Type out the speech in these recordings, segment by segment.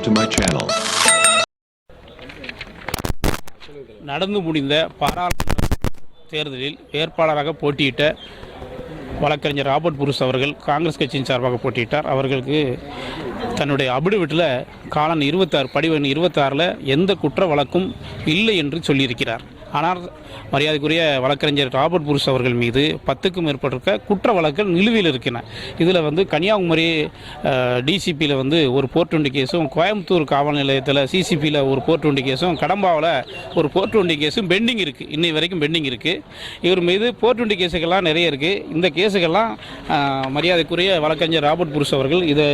subscribe to my channel. நடந்து முடிந்த பாராளுமன்ற தேர்தலில் வேட்பாளராக போட்டியிட்ட வழக்கறிஞர் ராபர்ட் புருஷ் அவர்கள் காங்கிரஸ் கட்சியின் சார்பாக போட்டியிட்டார் அவர்களுக்கு தன்னுடைய அபிடுவிட்டில் காலன் இருபத்தாறு படிவன் இருபத்தாறில் எந்த குற்ற வழக்கும் இல்லை என்று சொல்லியிருக்கிறார் ஆனால் மரியாதைக்குரிய வழக்கறிஞர் ராபர்ட் புருஷ் அவர்கள் மீது பத்துக்கும் மேற்பட்டிருக்க குற்ற வழக்குகள் நிலுவையில் இருக்கின்றன. இதில் வந்து கன்னியாகுமரி டிசிபியில் வந்து ஒரு போர் டுவெண்ட்டி கேஸும் கோயம்புத்தூர் காவல் நிலையத்தில் சிசிபியில் ஒரு போர் டுவெண்ட்டி கேஸும் கடம்பாவில் ஒரு போர் டுவெண்ட்டி கேஸும் பெண்டிங் இருக்குது இன்னை வரைக்கும் பெண்டிங் இருக்குது இவர் மீது போர் டுவெண்ட்டி கேஸுகள்லாம் நிறைய இருக்குது இந்த கேஸுகள்லாம் மரியாதைக்குரிய வழக்கறிஞர் ராபர்ட் புருஷ் அவர்கள் இதை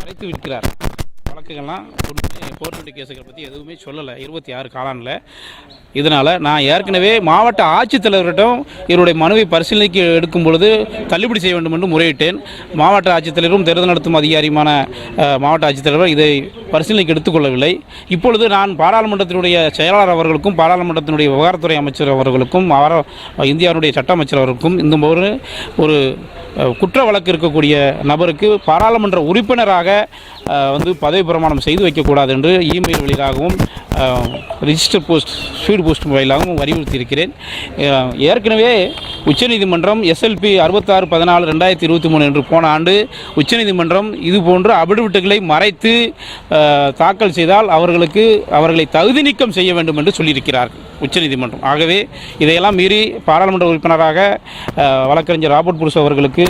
மறைத்து விற்கிறார் வழக்குகள்லாம் ஒன்றுமே கேஸுகளை பற்றி எதுவுமே சொல்லலை. இருபத்தி ஆறு காலானில் இதனால் நான் ஏற்கனவே மாவட்ட ஆட்சித்தலைவரிடம் இவருடைய மனுவை பரிசீலனைக்கு எடுக்கும் பொழுது தள்ளுபடி செய்ய வேண்டும் என்று முறையிட்டேன். மாவட்ட ஆட்சித்தலைவரும் தேர்தல் நடத்தும் அதிகாரியுமான மாவட்ட ஆட்சித்தலைவர் இதை பரிசீலனைக்கு எடுத்துக்கொள்ளவில்லை. இப்பொழுது நான் பாராளுமன்றத்தினுடைய செயலாளர் அவர்களுக்கும் பாராளுமன்றத்தினுடைய விவகாரத்துறை அமைச்சர் அவர்களுக்கும் அவர- இந்தியாவுடைய சட்ட அமைச்சர் அவர்களுக்கும் இந்த ஒரு ஒரு குற்ற வழக்கு இருக்கக்கூடிய நபருக்கு பாராளுமன்ற உறுப்பினராக வந்து பதவி பிரமாணம் செய்து வைக்கக்கூடாது என்று இமெயில் வழியாகவும் ரிஜிஸ்டர் போஸ்ட் ஸ்பீடு போஸ்ட் வாயிலாகவும் வலியுறுத்தியிருக்கிறேன். ஏற்கனவே உச்சநீதிமன்றம் எஸ்எல்பி அறுபத்தாறு பதினாலு ரெண்டாயிரத்தி இருபத்தி மூணு என்று போன ஆண்டு உச்சநீதிமன்றம் இதுபோன்ற அபிடுவிட்டுகளை மறைத்து தாக்கல் செய்தால் அவர்களுக்கு அவர்களை தகுதி நீக்கம் செய்ய வேண்டும் என்று சொல்லியிருக்கிறார் உச்சநீதிமன்றம். ஆகவே இதையெல்லாம் மீறி பாராளுமன்ற உறுப்பினராக வழக்கறிஞர் ராபர்ட் புருஷ் அவர்களுக்கு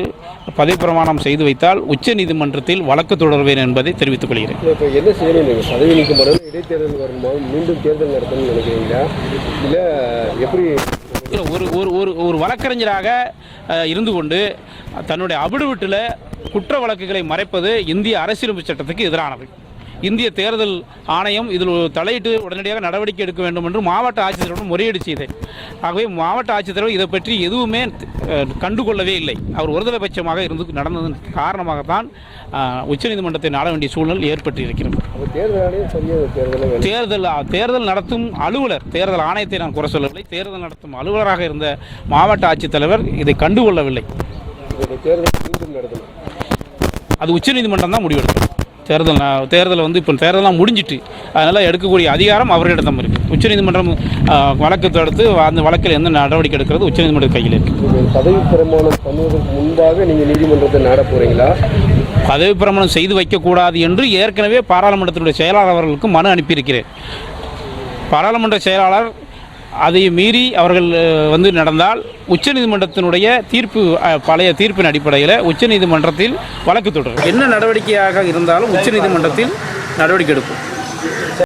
பதவி பிரமாணம் செய்து வைத்தால் உச்சநீதிமன்றத்தில் வழக்கு தொடர்வேன் என்பதை தெரிவித்துக் கொள்கிறேன். மீண்டும் தேர்தல் நடத்தணும்னு நினைக்கிறீங்களா? இல்லை எப்படி? ஒரு ஒரு ஒரு ஒரு வழக்கறிஞராக இருந்து கொண்டு தன்னுடைய அபிடுவிட்டில் குற்ற வழக்குகளை மறைப்பது இந்திய அரசியலமைப்பு சட்டத்துக்கு எதிரானது. இந்திய தேர்தல் ஆணையம் இதில் தலையிட்டு உடனடியாக நடவடிக்கை எடுக்க வேண்டும் என்று மாவட்ட ஆட்சித்தலைவரிடம் முறையீடு செய்தேன். ஆகவே மாவட்ட ஆட்சித்தலைவர் இதை பற்றி எதுவுமே கண்டுகொள்ளவே இல்லை. அவர் ஒருதலைபட்சமாக இருந்து நடந்ததன் காரணமாகத்தான் உச்சநீதிமன்றத்தை நாட வேண்டிய சூழல் ஏற்பட்டு இருக்கிறது தேர்தல் தேர்தலை நடத்தும் அலுவலர் தேர்தல் ஆணையத்தை நான் குறை சொல்லவில்லை. தேர்தல் நடத்தும் அலுவலராக இருந்த மாவட்ட ஆட்சித்தலைவர் இதை கண்டுகொள்ளவில்லை. அது உச்சநீதிமன்றம் தான் முடிவெடுக்கும் தேர்தல் தேர்தல் வந்து இப்போ தேர்தலாம் முடிஞ்சிட்டு அதனால் எடுக்கக்கூடிய அதிகாரம் அவர்களிடம் இருக்குது உச்சநீதிமன்றம் வழக்கு தொடுத்து அந்த வழக்கில் எந்த நடவடிக்கை எடுக்கிறது உச்சநீதிமன்ற கையில் இருக்குது பதவி பிரமாணம் பண்ணுவதற்கு முன்பாக நீங்கள் நீதிமன்றத்தை நாட போகிறீங்களா பதவி பிரமாணம் செய்து வைக்கக்கூடாது என்று ஏற்கனவே பாராளுமன்றத்தினுடைய செயலாளர் அவர்களுக்கு மனு அனுப்பியிருக்கிறேன். பாராளுமன்ற செயலாளர் அதை மீறி அவர்கள் வந்து நடந்தால் உச்சநீதிமன்றத்தினுடைய தீர்ப்பு பழைய தீர்ப்பின் அடிப்படையில் உச்சநீதிமன்றத்தில் வழக்கு தொடரும். என்ன நடவடிக்கையாக இருந்தாலும் உச்சநீதிமன்றத்தில் நடவடிக்கை எடுக்கும்